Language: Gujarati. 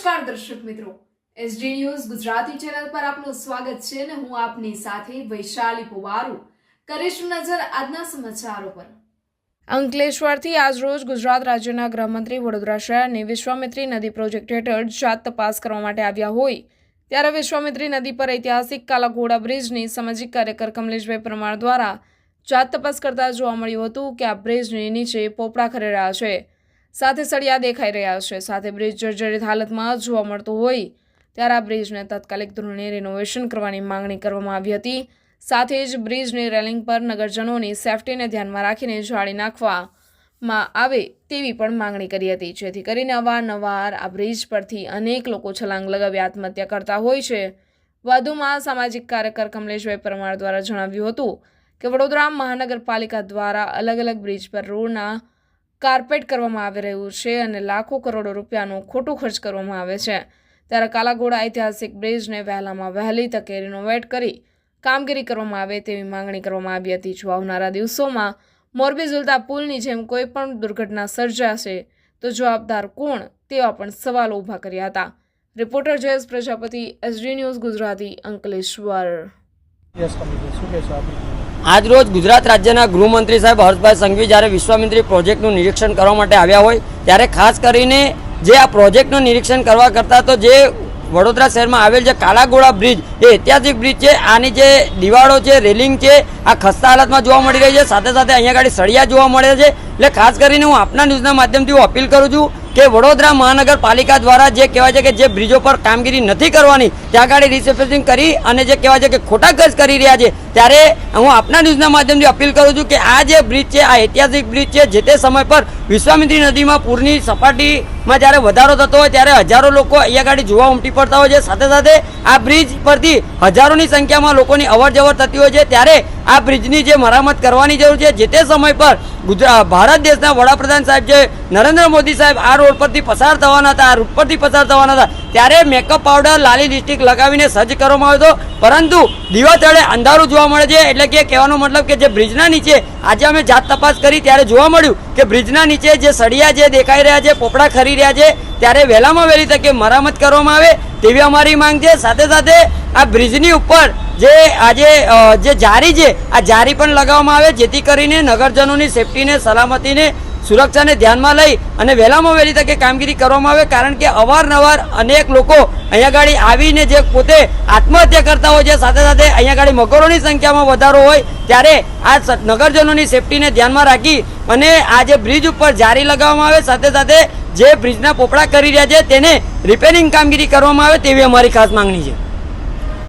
નમસ્કાર દર્શક મિત્રો. એસડી ન્યૂઝ ગુજરાતી ચેનલ પર આપનું સ્વાગત છે અને હું આપની સાથે વૈશાલી પુવારુ. કરીશું નજર આજના સમાચારો પર. અંકલેશ્વરથી આજરોજ ગુજરાત રાજ્યના ગૃહમંત્રી વડોદરા શહેરની વિશ્વામિત્રી નદી પ્રોજેક્ટ હેઠળ જાત તપાસ કરવા માટે આવ્યા હોય. ત્યારે વિશ્વામિત્રી નદી પર ઐતિહાસિક કાલાઘોડા બ્રિજની સામાજિક કાર્યકર કમલેશભાઈ પરમાર દ્વારા જાત તપાસ કરતા જોવા મળ્યું હતું કે આ બ્રિજની નીચે પોપડા ખરી રહ્યા છે. સાથે સળિયા દેખાઈ રહ્યા છે. સાથે બ્રિજ જર્જરિત હાલતમાં જોવા મળતો હોય ત્યારે આ બ્રિજને તાત્કાલિક ધોરણે રિનોવેશન કરવાની માંગણી કરવામાં આવી હતી. સાથે જ બ્રિજની રેલિંગ પર નગરજનોની સેફટીને ધ્યાનમાં રાખીને જાળી નાખવામાં આવે તેવી પણ માંગણી કરી હતી. જેથી કરીને અવારનવાર આ બ્રિજ પરથી અનેક લોકો છલાંગ લગાવી આત્મહત્યા કરતા હોય છે. વધુમાં સામાજિક કાર્યકર કમલેશભાઈ પરમાર દ્વારા જણાવ્યું હતું કે વડોદરા મહાનગરપાલિકા દ્વારા અલગ અલગ બ્રિજ પર રોડના કાર્પેટ કરવામાં આવી રહ્યું છે અને લાખો કરોડો રૂપિયાનો ખોટું ખર્ચ કરવામાં આવે છે. ત્યારે કાલાઘોડા ઐતિહાસિક બ્રિજને વહેલામાં વહેલી તકે રિનોવેટ કરી કામગીરી કરવામાં આવે તેવી માંગણી કરવામાં આવી હતી. જો આવનારા દિવસોમાં મોરબી ઝુલતા પુલની જેમ કોઈ પણ દુર્ઘટના સર્જાશે, તો જવાબદાર કોણ તેવા પણ સવાલો ઊભા કર્યા હતા. Reporter Jayesh Prajapati, SD news Gujarati Ankleshwar. આજરોજ ગુજરાત રાજ્યના ગૃહમંત્રી સાહેબ હર્ષભાઈ સંઘવી જ્યારે વિશ્વામિત્રી પ્રોજેક્ટનું નિરીક્ષણ કરવા માટે આવ્યા હોય, ત્યારે ખાસ કરીને જે આ પ્રોજેક્ટનું નિરીક્ષણ કરવા કરતાં તો જે વડોદરા શહેરમાં આવેલ જે કાળાગોળા બ્રિજ, એ ઐતિહાસિક બ્રિજ છે. આની જે દિવાળો છે, રેલિંગ છે, આ ખસ્તા હાલતમાં જોવા મળી રહી છે. સાથે સાથે અહીંયા આગળ સળિયા જોવા મળે છે. એટલે ખાસ કરીને હું આપના ન્યૂઝના માધ્યમથી હું અપીલ કરું છું કે વડોદરા મહાનગરપાલિકા દ્વારા જે કહેવાય છે કે જે બ્રિજો પર કામગીરી નથી કરવાની, ત્યાં આગળ રિસર્ફેસિંગ કરી અને જે કહેવાય છે કે ખોટા ખર્ચ કરી રહ્યા છે, ત્યારે હું આપના ન્યૂઝના માધ્યમથી અપીલ કરું છું કે આ જે બ્રિજ છે, આ ઐતિહાસિક બ્રિજ છે, જે તે સમય પર વિશ્વામિત્રી નદીમાં પૂરની સપાટીમાં જ્યારે વધારો થતો હોય ત્યારે હજારો લોકો અહીંયા ગાડી જોવા ઉમટી પડતા હોય છે. સાથે સાથે આ બ્રિજ પરથી હજારોની સંખ્યામાં લોકોની અવર જવર થતી હોય છે. ત્યારે આ બ્રિજની જે મરામત કરવાની જરૂર છે, જે તે સમય પર ગુજરાત ભારત દેશના વડાપ્રધાન સાહેબ જે નરેન્દ્ર મોદી સાહેબ આ રોડ પરથી પસાર થવાના હતા, આ રૂટ પરથી પસાર થવાના હતા ત્યારે મેકઅપ પાવડર લાલી લિપસ્ટિક લગાવીને સજ્જ કરવામાં આવ્યો હતો. પરંતુ દીવા તળે અંધારું જોવા મળે છે, એટલે કે કહેવાનો મતલબ કે જે બ્રિજના નીચે આજે અમે જાત તપાસ કરી ત્યારે જોવા મળ્યું કે બ્રિજના નીચે જે સળિયા જે દેખાઈ રહ્યા છે, પોપડા ખરી રહ્યા છે, ત્યારે વહેલામાં વહેલી તકે મરામત કરવામાં આવે તેવી અમારી માંગ છે. સાથે સાથે આ બ્રિજની ઉપર જે આજે જે જારી છે, આ જારી પણ લગાવવામાં આવે, જેથી કરીને નગરજનોની સેફટીને સલામતીને સુરક્ષાને ધ્યાનમાં લઈ અને વહેલામાં વહેલી તકે કામગીરી કરવામાં આવે, કારણ કે અવારનવાર અનેક લોકો અહીંયા ગાડી આવીને જે પોતે આત્મહત્યા કરતા હોય છે, સાથે સાથે અહીંયા ગાડી મગરોની સંખ્યામાં વધારો હોય, ત્યારે આ નગરજનોની સેફટીને ધ્યાનમાં રાખી અને આ જે બ્રિજ ઉપર જારી લગાવવામાં આવે, સાથે સાથે જે બ્રિજના પોપડા કરી રહ્યા છે, તેને રિપેરિંગ કામગીરી કરવામાં આવે, તેવી અમારી ખાસ માંગણી છે.